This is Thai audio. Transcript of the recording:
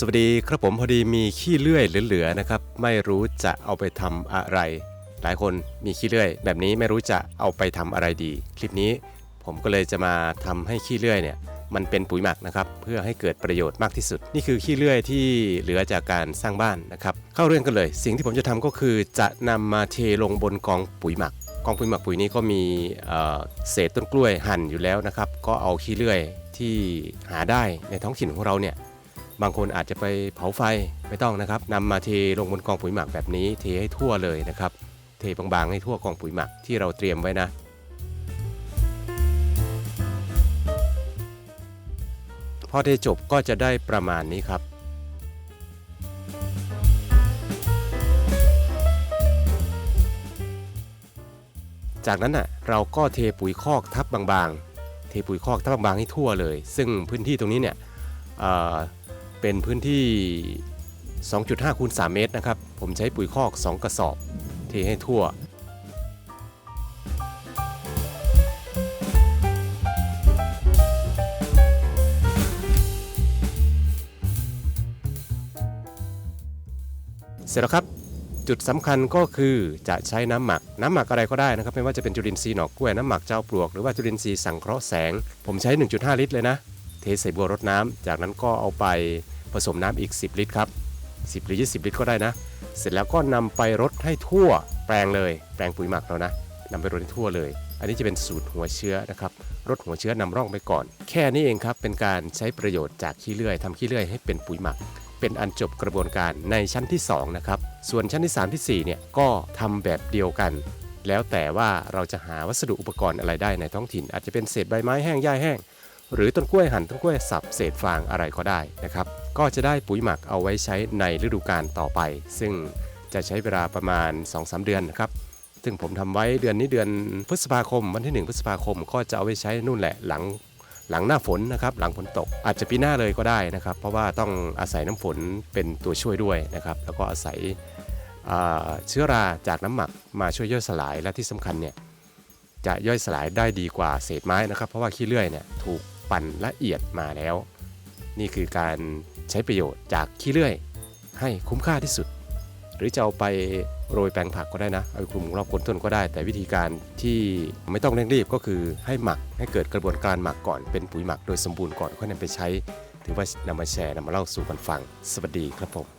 สวัสดีครับผมพอดีมีขี้เลื่อยเหลือๆนะครับ ไม่รู้จะเอาไปทำอะไร หลายคนมีขี้เลื่อย แบบนี้ไม่รู้จะเอาไปทำอะไรดี คลิปนี้ผมก็เลยจะมาทำให้ขี้เลื่อยเนี่ยมันเป็นปุ๋ยหมักนะครับเพื่อให้เกิดประโยชน์มากที่สุด นี่คือขี้เลื่อยที่เหลือจากการสร้างบ้านนะครับ เข้าเรื่องกันเลย สิ่งที่ผมจะทำก็คือจะนำมาเทลงบนกองปุ๋ยหมักกองปุ๋ยหมักปุ๋ยนี้ก็มีเเศษต้นกล้วยหั่นอยู่แล้วนะครับ ก็เอาขี้เลื่อยที่หาได้ในท้องถิ่นของเราเนี่ย บางคนอาจจะไปเผาไฟไม่ต้องนะครับนำมาเทลงบนกองปุ๋ยหมักแบบนี้ เทให้ทั่วเลยนะครับ เทบางๆให้ทั่วกองปุ๋ยหมักที่เราเตรียมไว้นะ พอเทจบก็จะได้ประมาณนี้ครับจากนั้นน่ะเราก็เทปุ๋ยคอกทับบางๆ เทปุ๋ยคอกทับบางๆให้ทั่วเลย ซึ่งพื้นที่ตรงนี้เนี่ย เป็นพื้นที่ 2.5คูณ3เมตรนะครับ ผมใช้ปุ๋ยคอก 2 กระสอบ เทให้ทั่ว เสร็จแล้วครับจุดสำคัญก็คือจะใช้น้ำหมัก น้ำหมักอะไรก็ได้นะครับ ไม่ว่าจะเป็นจุลินทรีย์หนอกกล้วย น้ำหมักเจ้าปลวก หรือว่าจุลินทรีย์สังเคราะห์แสง ผมใช้ 1.5 ลิตรเลยนะ ใส่บัวรดน้ำจากนั้นก็เอาไปผสมน้ำอีก 10 ลิตรครับ 10 หรือ 20 ลิตรก็ได้นะ เสร็จแล้วก็นำไปรดให้ทั่วแปลงเลย แปลงปุ๋ยหมักแล้วนะนำไปรดให้ทั่วเลย อันนี้จะเป็นสูตรหัวเชื้อนะครับรดหัวเชื้อนำร่องไปก่อน แค่นี้เองครับเป็นการใช้ประโยชน์จากขี้เลื่อยทำขี้เลื่อยให้เป็นปุ๋ยหมัก เป็นอันจบกระบวนการในชั้นที่ 2 นะครับ ส่วนชั้นที่ 3 ที่ 4 เนี่ยก็ทำแบบเดียวกันแล้วแต่ว่าเราจะหาวัสดุอุปกรณ์อะไรได้ในท้องถิ่น อาจจะเป็นเศษใบไม้แห้งหญ้าแห้ง หรือต้นกล้วยหั่นต้นกล้วยสับเศษฟางอะไรก็ได้นะครับ ก็จะได้ปุ๋ยหมักเอาไว้ใช้ในฤดูกาลต่อไป ซึ่งจะใช้เวลาประมาณ 2-3 เดือนนะครับซึ่งผมทำไว้เดือนนี้เดือนพฤษภาคม วันที่ 1 พฤษภาคมก็จะเอาไว้ใช้นู่นแหละหลังหลังหน้าฝนนะครับหลังฝนตกอาจจะปีหน้าเลยก็ได้นะครับ เพราะว่าต้องอาศัยน้ำฝนเป็นตัวช่วยด้วยนะครับ แล้วก็อาศัยเชื้อราจากน้ำหมักมาช่วยย่อยสลายและที่สำคัญเนี่ยจะย่อยสลายได้ดีกว่าเศษไม้นะครับ เพราะว่าขี้เลื่อยเนี่ยถูก ปั่นละเอียดมาแล้ว นี่คือการใช้ประโยชน์จากขี้เลื่อย ให้คุ้มค่าที่สุด หรือจะเอาไปโรยแปลงผักก็ได้นะเอาไปคลุมรอบคนต้นก็ได้ แต่วิธีการที่ไม่ต้องเร่งรีบก็คือให้หมักให้เกิดกระบวนการหมักก่อนเป็นปุ๋ยหมักโดยสมบูรณ์ก่อนค่อยนำไปใช้ ถือว่านำมาแชร์นำมาเล่าสู่กันฟัง สวัสดีครับผม